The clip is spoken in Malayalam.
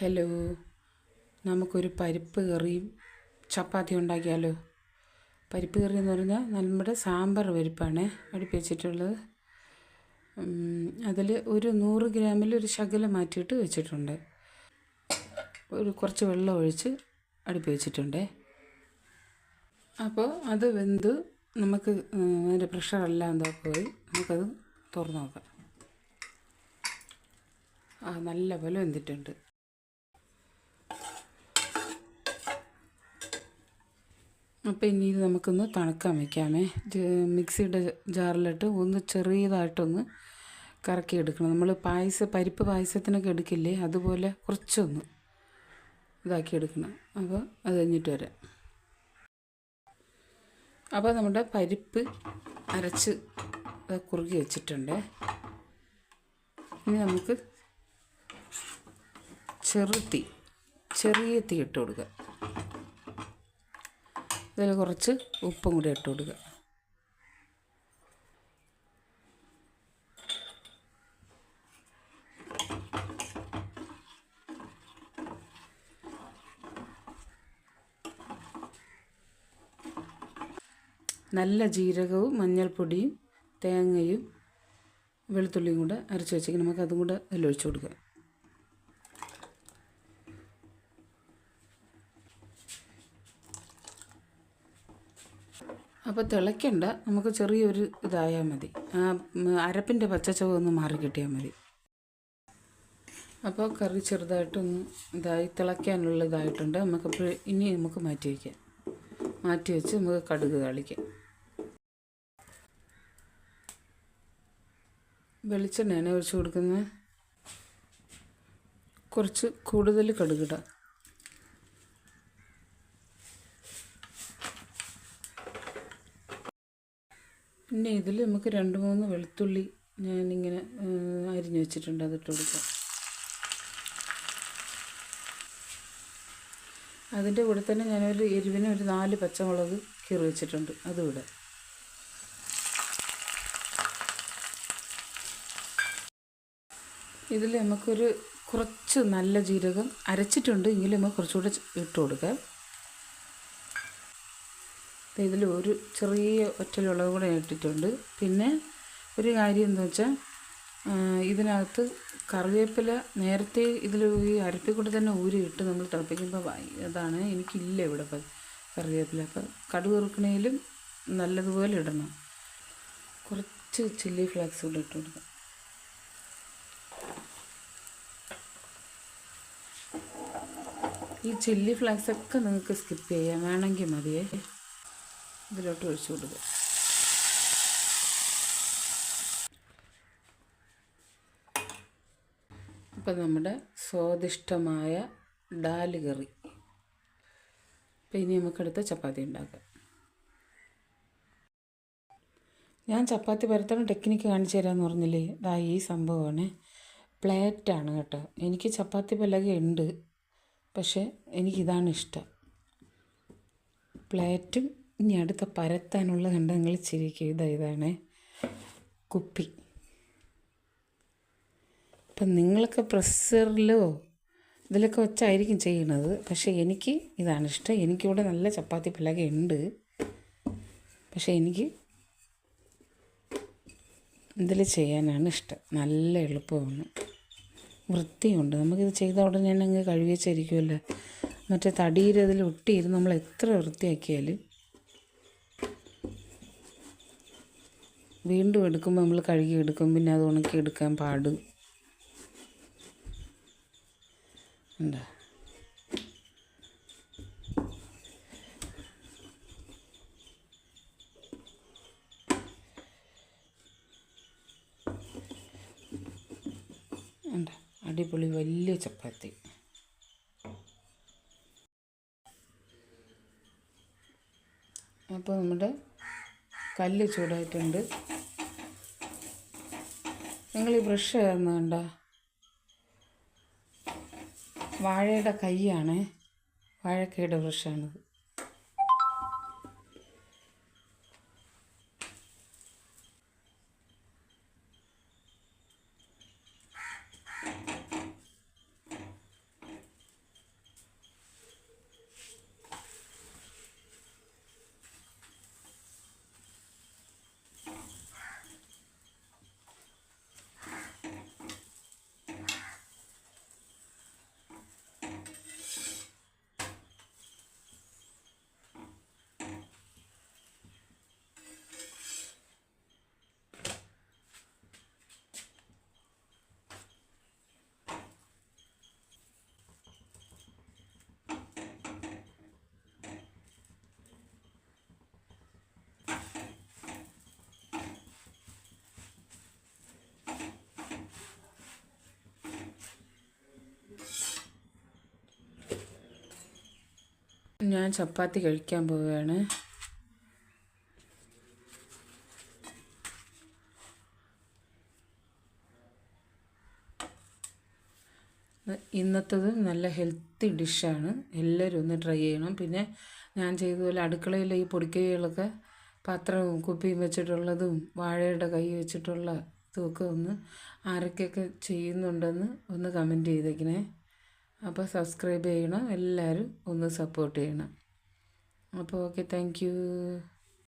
ഹലോ നമുക്കൊരു പരിപ്പ് കറിയും ചപ്പാത്തി ഉണ്ടാക്കിയാലോ? പരിപ്പ് കറി എന്ന് പറഞ്ഞാൽ നമ്മുടെ സാമ്പാർ പരിപ്പാണ് അടുപ്പിച്ചിട്ടുള്ളത് അതിൽ ഒരു നൂറ് ഗ്രാമിൽ ഒരു ശകലം മാറ്റിയിട്ട് വെച്ചിട്ടുണ്ട്. ഒരു കുറച്ച് വെള്ളം ഒഴിച്ച് അടുപ്പി വെച്ചിട്ടുണ്ട്. അപ്പോൾ അത് വെന്ത് നമുക്ക് അതിന്റെ പ്രഷറെല്ലാം എന്താ പോയി. നമുക്കത് തുറന്നു നോക്കാം. ആ നല്ല പോലെ വെന്തിട്ടുണ്ട്. അപ്പോൾ ഇനി നമുക്കൊന്ന് തണുക്കാൻ വയ്ക്കാമേ മിക്സിയുടെ ജാറിലിട്ട് ഒന്ന് ചെറിയതായിട്ടൊന്ന് കറക്കി എടുക്കണം നമ്മൾ പായസ പരിപ്പ് പായസത്തിനൊക്കെ എടുക്കില്ലേ? അതുപോലെ കുറച്ചൊന്ന് ഇതാക്കി എടുക്കണം അപ്പോൾ അത് കഴിഞ്ഞിട്ട് വരാം. അപ്പോൾ നമ്മുടെ പരിപ്പ് അരച്ച് കുറുകി വെച്ചിട്ടുണ്ട്. ഇനി നമുക്ക് ചെറുതീ ചെറിയ തീ ഇട്ട് കൊടുക്കുക ഇതിൽ കുറച്ച് ഉപ്പും കൂടി ഇട്ട് കൊടുക്കുക. നല്ല ജീരകവും മഞ്ഞൾപ്പൊടിയും തേങ്ങയും വെളുത്തുള്ളിയും കൂടെ അരച്ച് വെച്ചേക്ക്. നമുക്ക് അതും കൂടെ അതിലൊഴിച്ച് കൊടുക്കാം. അപ്പോൾ തിളയ്ക്കണ്ട. നമുക്ക് ചെറിയൊരു ഇതായാൽ മതി. ആ അരപ്പിന്റെ പച്ചച്ചവ് ഒന്ന് മാറി കിട്ടിയാൽ മതി. അപ്പോൾ കറി ചെറുതായിട്ടൊന്ന് ഇതായി തിളയ്ക്കാനുള്ള ഇതായിട്ടുണ്ട്. നമുക്കപ്പോൾ ഇനി നമുക്ക് മാറ്റി വയ്ക്കാം. മാറ്റി വെച്ച് നമുക്ക് കടുക് കളിക്കാം. വെളിച്ചെണ്ണയാണ് ഒഴിച്ച് കൊടുക്കുന്ന കുറച്ച് കൂടുതൽ കടുകിടാം പിന്നെ ഇതിൽ നമുക്ക് രണ്ട് മൂന്ന് വെളുത്തുള്ളി ഞാനിങ്ങനെ അരിഞ്ഞു വെച്ചിട്ടുണ്ട് അതിട്ട് കൊടുക്കാം. അതിന്റെ കൂടെ തന്നെ ഞാനൊരു എരിവിന് ഒരു നാല് പച്ചമുളക് കീറി വെച്ചിട്ടുണ്ട് അതിവിടെ ഇതിൽ നമുക്കൊരു കുറച്ച് നല്ല ജീരകം അരച്ചിട്ടുണ്ട്. എങ്കിലും നമുക്ക് കുറച്ചുകൂടെ ഇട്ട് കൊടുക്കാം. ഇതിൽ ഒരു ചെറിയ ഒറ്റലുളവ് കൂടെ ഇട്ടിട്ടുണ്ട്. പിന്നെ ഒരു കാര്യം എന്താ വെച്ചാൽ ഇതിനകത്ത് കറിവേപ്പില നേരത്തെ ഇതിൽ ഈ അരപ്പിക്കൂടെ തന്നെ ഊരി ഇട്ട് നമ്മൾ തിളപ്പിക്കുമ്പോൾ അതാണ് എനിക്കില്ല ഇവിടെ കറിവേപ്പില. അപ്പം കടുക് വറുക്കണേലും നല്ലതുപോലെ ഇടണം. കുറച്ച് ചില്ലി ഫ്ലേക്സ് കൂടെ ഇട്ട് കൊടുക്കാം. ഈ ചില്ലി ഫ്ലേക്സ് ഒക്കെ നിങ്ങൾക്ക് സ്കിപ്പ് ചെയ്യാം. വേണമെങ്കിൽ മതിയേ. ഇതിലോട്ട് ഒഴിച്ചു കൊടുക്കുക. അപ്പം നമ്മുടെ സ്വാദിഷ്ടമായ ഡാൽ കറി. അപ്പം ഇനി നമുക്കെടുത്ത് ചപ്പാത്തി ഉണ്ടാക്കാം. ഞാൻ ചപ്പാത്തി പരത്തണ ടെക്നിക്ക് കാണിച്ചു തരാമെന്ന് പറഞ്ഞില്ലേ? ഇതാ ഈ സംഭവമാണ്. പ്ലേറ്റാണ് കേട്ടോ. എനിക്ക് ചപ്പാത്തി പലക ഉണ്ട്. പക്ഷേ എനിക്കിതാണ് ഇഷ്ടം. പ്ലേറ്റും ഇനി അടുത്ത പരത്താനുള്ള ഖണ്ഡങ്ങൾ നിങ്ങൾ ചിരിക്കുക ഇതാ ഇതാണ് കുപ്പി. ഇപ്പം നിങ്ങളൊക്കെ പ്രസ്സറിലോ ഇതിലൊക്കെ വെച്ചായിരിക്കും ചെയ്യുന്നത്. പക്ഷേ എനിക്ക് ഇതാണ് ഇഷ്ടം. എനിക്കിവിടെ നല്ല ചപ്പാത്തി പലക ഉണ്ട് പക്ഷേ എനിക്ക് ഇതിൽ ചെയ്യാനാണ് ഇഷ്ടം. നല്ല എളുപ്പമാണ്. വൃത്തിയുണ്ട്. നമുക്കിത് ചെയ്ത ഉടനെ തന്നെ അങ്ങ് കഴുകി വെച്ചിരിക്കുമല്ലോ മറ്റേ തടിയിൽ ഒട്ടിയിരുന്ന് നമ്മൾ എത്ര വൃത്തിയാക്കിയാലും വീണ്ടും എടുക്കുമ്പോൾ നമ്മൾ കഴുകി എടുക്കും. പിന്നെ അത് ഉണക്കി എടുക്കാൻ പാട്. എന്താ അടിപൊളി വലിയ ചപ്പാത്തി. അപ്പോൾ നമ്മുടെ കല്ല് ചൂടായിട്ടുണ്ട്. നിങ്ങൾ ഈ ബ്രഷ് കണ്ട? വാഴയുടെ കൈയാണ്. വാഴക്കയുടെ ബ്രഷാണിത്. ഞാൻ ചപ്പാത്തി കഴിക്കാൻ പോവുകയാണ്. ഇന്നത്തത് നല്ല ഹെൽത്തി ഡിഷാണ്. എല്ലാവരും ഒന്ന് ട്രൈ ചെയ്യണം. പിന്നെ ഞാൻ ചെയ്തതുപോലെ അടുക്കളയിൽ ഈ പൊടിക്കൈകളൊക്കെ പാത്രവും കുപ്പിയും വെച്ചിട്ടുള്ളതും വാഴയുടെ കൈ വെച്ചിട്ടുള്ള ഇതുമൊക്കെ ഒന്ന് ആരൊക്കെയൊക്കെ ചെയ്യുന്നുണ്ടെന്ന് ഒന്ന് കമന്റ് ചെയ്തേക്കണേ. അപ്പോൾ സബ്സ്ക്രൈബ് ചെയ്യണം. എല്ലാവരും ഒന്ന് സപ്പോർട്ട് ചെയ്യണം. അപ്പോൾ ഓക്കെ താങ്ക്